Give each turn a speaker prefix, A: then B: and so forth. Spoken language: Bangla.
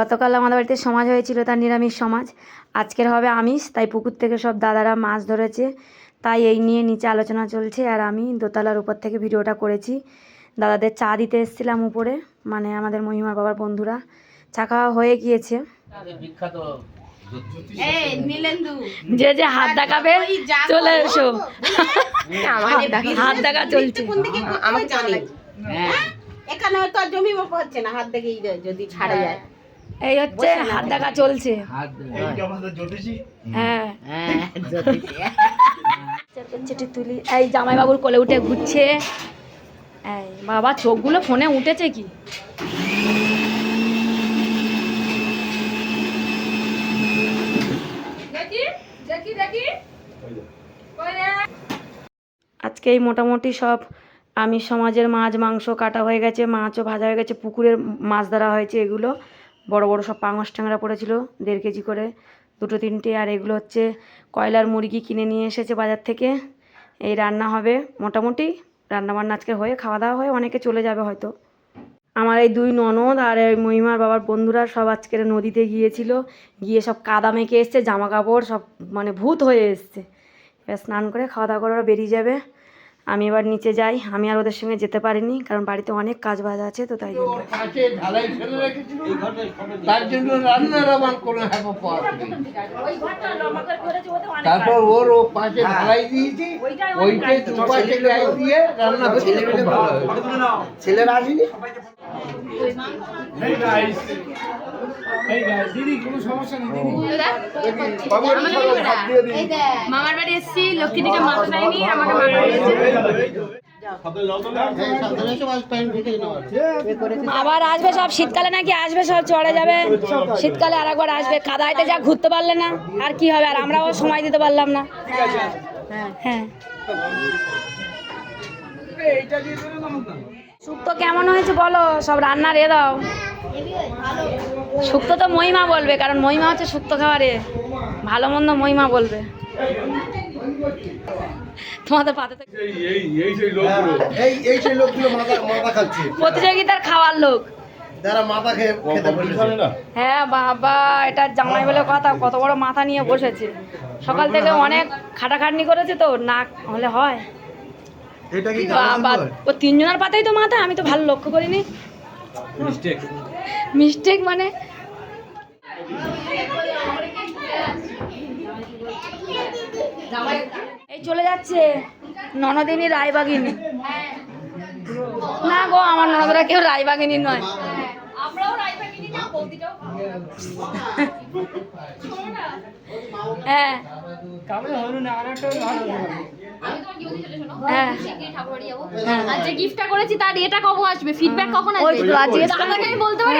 A: গতকাল আমাদের বাড়িতে সমাজ হয়েছিল তার নিরামিষ সমাজ। আজকের হবে আমিষ তাই পুকুর থেকে সব দাদারা মাছ ধরেছে। তাই এই নিয়ে নিচে আলোচনা চলছে আর আমি দোতলার উপর থেকে ভিডিওটা করেছি। দাদাদের চা দিতে এসেছিলাম উপরে মানে আমাদের মহিমার বাবার বন্ধুরা। চা খাওয়া হয়ে গিয়েছে। যে যে হাত দেখাবে চলে এসো। হাত দেখা চলছে।
B: আমাকে জানি হ্যাঁ। এখানে তো জমি হচ্ছে না হাত দেখেই যদি ছাড়ে যায়।
A: এই হচ্ছে হাত দেখা চলছে। হ্যাঁ।
B: হ্যাঁ
A: চেটি তুলি। এই জামাইবাবুর কোলে উঠে ঘুরছে। এই বাবা চোখগুলো ফোনে উঠেছে কি? আজকে এই মোটামুটি সব আমি সমাজের মাছ মাংস কাটা হয়ে গেছে মাছও ভাজা হয়ে গেছে পুকুরের মাছ ধরা হয়েছে এগুলো। বড় বড় সব পাঙাশ ট্যাংরা পড়েছিল, দেড় কেজি করে। দুটো, তিনটে, আর এগুলো হচ্ছে কয়লার মুরগি কিনে নিয়ে এসেছে বাজার থেকে। এই রান্না হবে মোটামুটি। রান্না বান্না আজকে হয়ে, খাওয়া দাওয়া হয়ে অনেকে চলে যাবে হয়তো। আমার এই দুই ননদ আর এই মহিমার বাবার বন্ধুরা সব আজকের নদীতে গিয়েছিল। গিয়ে সব কাদা মেখে এসছে জামা কাপড় সব মানে ভূত হয়ে এসছে। এবার স্নান করে খাওয়া দাওয়া করে ওরা বেরিয়ে যাবে। আমি এবার নিচে যাই। আমি আর ওদের সঙ্গে যেতে পারিনি কারণ বাড়িতে অনেক কাজ বাজ আছে তো তাই জন্য।
C: পাশে ঢালাই ফেলে রেখেছিল তার জন্য রান্নার আমার কোনো হ্যাপা পাওয়া নেই তারপর ওর ও পাশে ঢালাই দিয়েছি ওইটাই দুপাশে খুব ভালো হয়েছে।
D: ছেলেরা আসেনি
E: মামার বাড়ি এসেছি লক্ষ্মী দিকে মাথা দেয়নি আমাকে মাথা
A: আবার। আসবে। সব? শীতকালে নাকি আসবে সব? চড়ে যাবে? শীতকালে আর একবার আসবে। কাদাইতে যা ঘুরতে পারলে না আর কি হবে? আর আমরাও সময় দিতে পারলাম না। হ্যাঁ। শুক্তো কেমন হয়েছে বলো? সব রান্না রে দাও। শুক্তো তো মহিমা বলবে কারণ মহিমা হচ্ছে শুক্তো খাবারে। ভালো মন্দ মহিমা বলবে। তোমাদের পাতে তো
D: এই এই সেই লোকগুলো। মাথা মাথা খাচ্ছে।
A: প্রতিযোগিতার খাওয়ার লোক।
D: যারা মাথা খেয়ে খেতে বসেছে।
A: হ্যাঁ বাবা এটা জামাই বলে কথা কত বড় মাথা নিয়ে বসেছে। সকাল থেকে অনেক খাটাখাটনি করেছে তো না হলে হয়।
D: এটা কি
A: বাবা ও তিনজনের পাতেই তো মাথা আমি তো ভালো লক্ষ্য করিনি। মিস্টেক মিস্টেক মানে? এই চলে যাচ্ছে ননদিনী রায়বাগিনী। না গো আমার ননদরা কেউ রায়বাগিনী নয়। হ্যাঁ। হ্যাঁ
E: আর যে গিফটটা করেছি তার এটা কখন আসবে? ফিডব্যাক কখন আসবে?
A: আজকে
E: বলতে পারি